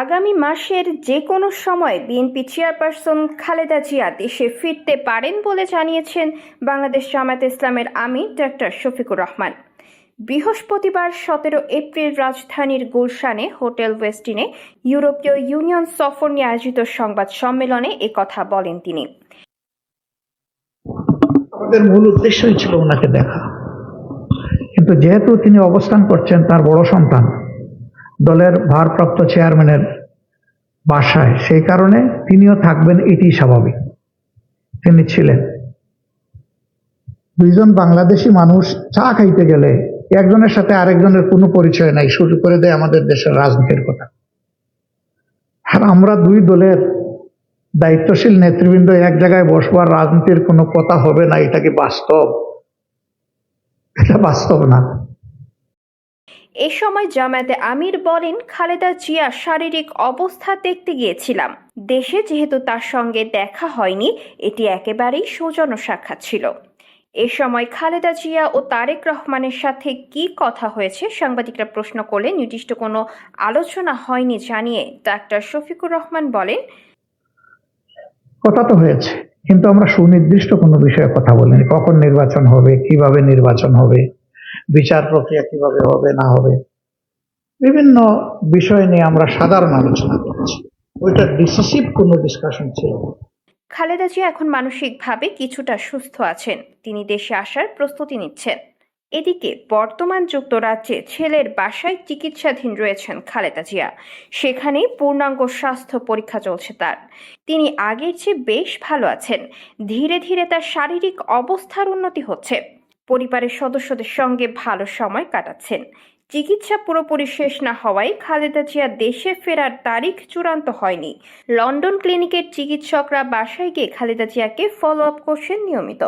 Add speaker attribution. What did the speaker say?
Speaker 1: আগামী মাসের যে কোনো সময় বিএনপি চেয়ারপারসন খালেদা জিয়া দেশে ফিরতে পারেন বলে জানিয়েছেন বাংলাদেশ জামায়াত ইসলামের আমির ডাক্তার শফিকুর রহমান। বৃহস্পতিবার সতেরো এপ্রিল রাজধানীর গুলশানে হোটেল ওয়েস্টিনে ইউরোপীয় ইউনিয়ন সফর নিয়ে আয়োজিত সংবাদ সম্মেলনে কথা বলেন তিনি।
Speaker 2: আমাদের মূল উদ্দেশ্যই ছিল ওনাকে দেখা। কিন্তু যেহেতু তিনি অবস্থান করছেন তার বড় সন্তান। দলের ভারপ্রাপ্ত চেয়ারম্যানের বাসায়। সেই কারণে তিনিও থাকবেন এটি স্বাভাবিক। তিনি ছিলেন। দুইজন বাংলাদেশি মানুষ চা খাইতে গেলে একজনের সাথে আরেকজনের কোনো পরিচয় নাই, শুরু করে দেয় আমাদের দেশের রাজনীতির কথা। আর আমরা দুই দলের দায়িত্বশীল নেতৃবৃন্দ এক জায়গায় বসবার রাজনীতির কোনো কথা হবে না এটা কি বাস্তব। এটা বাস্তব না।
Speaker 1: এ সময় জামায়াতে আমির বলেন, খালেদা জিয়া শারীরিক অবস্থা দেখতে গিয়েছিলাম। দেশে যেহেতু তার সঙ্গে দেখা হয়নি, এটি একেবারেই সৌজন্য সাক্ষাৎ ছিল। এ সময় খালেদা জিয়া ও তারেক রহমানের সাথে কি কথা হয়েছে সাংবাদিকরা প্রশ্ন করলে নির্দিষ্ট কোনো আলোচনা হয়নি জানিয়ে ডাক্তার শফিকুর রহমান বলেন,
Speaker 2: কথা তো হয়েছে, কিন্তু আমরা সুনির্দিষ্ট কোনো বিষয়ে কথা বলিনি। কখন নির্বাচন হবে, কীভাবে নির্বাচন হবে বিচার প্রক্রিয়া কীভাবে হবে, না হবে, বিভিন্ন বিষয় নিয়ে আমরা সাধারণ আলোচনা করেছি। ওইটা ডিসিসিভ কোনো ডিসকাশন ছিল।
Speaker 1: খালেদা জিয়া এখন মানসিকভাবে কিছুটা সুস্থ আছেন। তিনি দেশে আসার প্রস্তুতি নিচ্ছেন। এদিকে বর্তমান যুক্তরাজ্যে ছেলের বাসায় চিকিৎসাধীন রয়েছেন খালেদা জিয়া। সেখানেই পূর্ণাঙ্গ স্বাস্থ্য পরীক্ষা চলছে তার। তিনি আগের চেয়ে বেশ ভালো আছেন। ধীরে ধীরে তার শারীরিক অবস্থার উন্নতি হচ্ছে। পরিবারের সদস্যদের সঙ্গে ভালো সময় কাটাচ্ছেন। চিকিৎসা পুরোপুরি শেষ না হওয়ায় খালেদা জিয়া দেশে ফেরার তারিখ চূড়ান্ত হয়নি। লন্ডন ক্লিনিকের চিকিৎসকরা বাসায় গিয়ে খালেদা জিয়াকে ফলো আপ করছেন নিয়মিত।